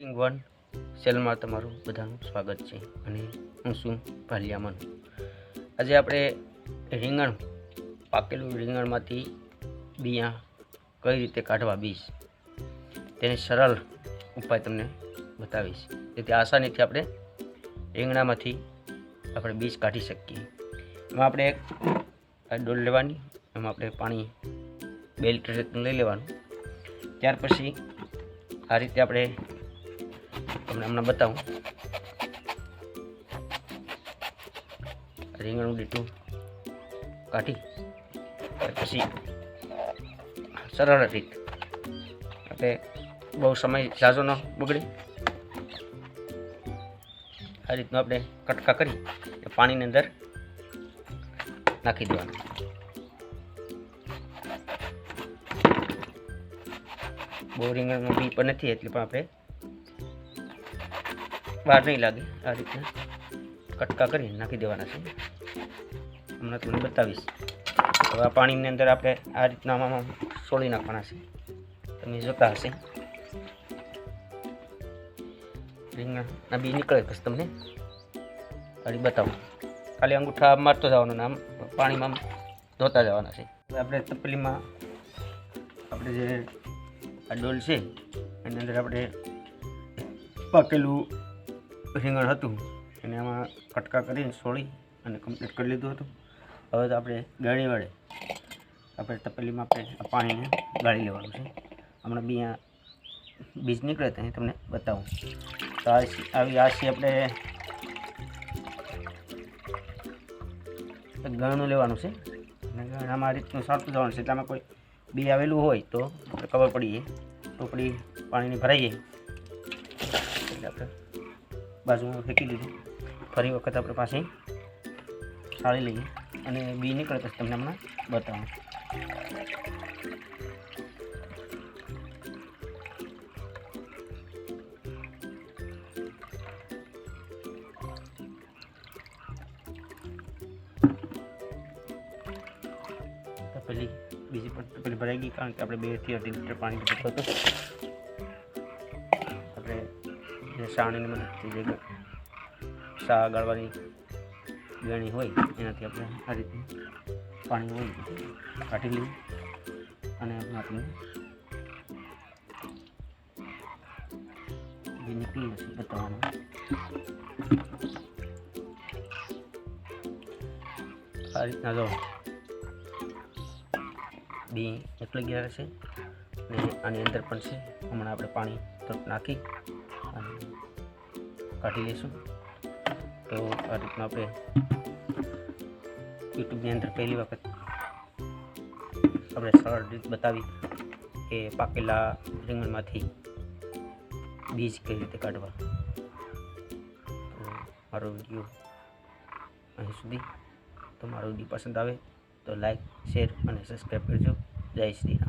One સેલમાં તમારું બધાનું સ્વાગત છે અને હું છું ભાલિયામન. આજે આપણે રીંગણ, પાકેલું રીંગણમાંથી બિયા કઈ રીતે કાઢવા બીજ, તેની સરળ ઉપાય તમને બતાવીશ. જેથી આસાનીથી આપણે રીંગણામાંથી આપણે બીજ કાઢી શકીએ. એમાં આપણે એક ડોલ લેવાની, એમાં આપણે પાણી બે લીટર લઈ લેવાનું. ત્યાર પછી આ રીતે આપણે તમને હમણાં બતાવું. રીંગણનું ડીટું કાઢી પછી સરળ રીત એટલે બહુ સમય ઝાઝો ન બગડે. આ રીતનું આપણે કટકા કરી પાણીની અંદર નાખી દેવાનું. બહુ રીંગણનું બી પણ નથી, એટલે પણ આપણે વાર નહીં લાગે. આ રીતના કટકા કરી નાખી દેવાના છે. હમણાં તમને બતાવીશ. હવે આ પાણીની અંદર આપણે આ રીતના આમાં સોળી નાખવાના છે. તમે જોતા હશે. રીંગણના બી નીકળે કશ તમને? ખાલી બતાવું. ખાલી અંગૂઠા મારતો જવાનું આમ પાણીમાં ધોતા જવાના છે. આપણે તપેલીમાં આપણે જે આ ડોલ છે, એની અંદર આપણે પાકેલું રીંગણ હતું. એને એમાં કટકા કરીને સોળી અને કમ્પ્લીટ કરી લીધું હતું. હવે તો આપણે ગાળી વડે આપણે તપેલીમાં આપણે પાણીને ગાળી લેવાનું છે. હમણાં બી બીજ નીકળે તો તમને બતાવું. તો આવી આ છે આપણે ગણું લેવાનું છે. અને ગણામાં આ રીતનું સારતું જવાનું છે. એટલે આમાં કોઈ બી આવેલું હોય તો આપણે ખબર પડી ટોપડી પાણીની ભરાઈ જાય. એટલે આપણે બાજુમાં ફેંકી દીધું. ફરી વખત આપણે પાસે સાળી લઈએ અને બી નીકળે પછી તમને હમણાં બતાવું. પેલી બીજી પણ પેલી ભરાઈ ગઈ કારણ કે આપણે બેથી અઢી લીટર પાણી પીધું હતું. જે સાણીની મદદથી જે શા ગાળવાની ગણી હોય, એનાથી આપણે આ રીતે પાણી હોય, કાઢી લઈએ અને આપણે જે નીકળી જશે બતાવવાનું. આ રીતના જો બી નીકળી ગયા છે અને આની અંદર પણ છે. હમણાં આપણે પાણી તરફ નાખી. કાઢી લઈશું. તો આ રીતના આપણે યુટ્યુબની અંદર પહેલી વખત આપણે સરળ રીત બતાવી કે પાકેલા રીંગણમાંથી બીજ કઈ રીતે કાઢવા. તો મારો વીડિયો અહીં સુધી. તો મારો વીડિયો પસંદ આવે તો લાઈક, શેર અને સબસ્ક્રાઈબ કરજો. જય શ્રી રામ.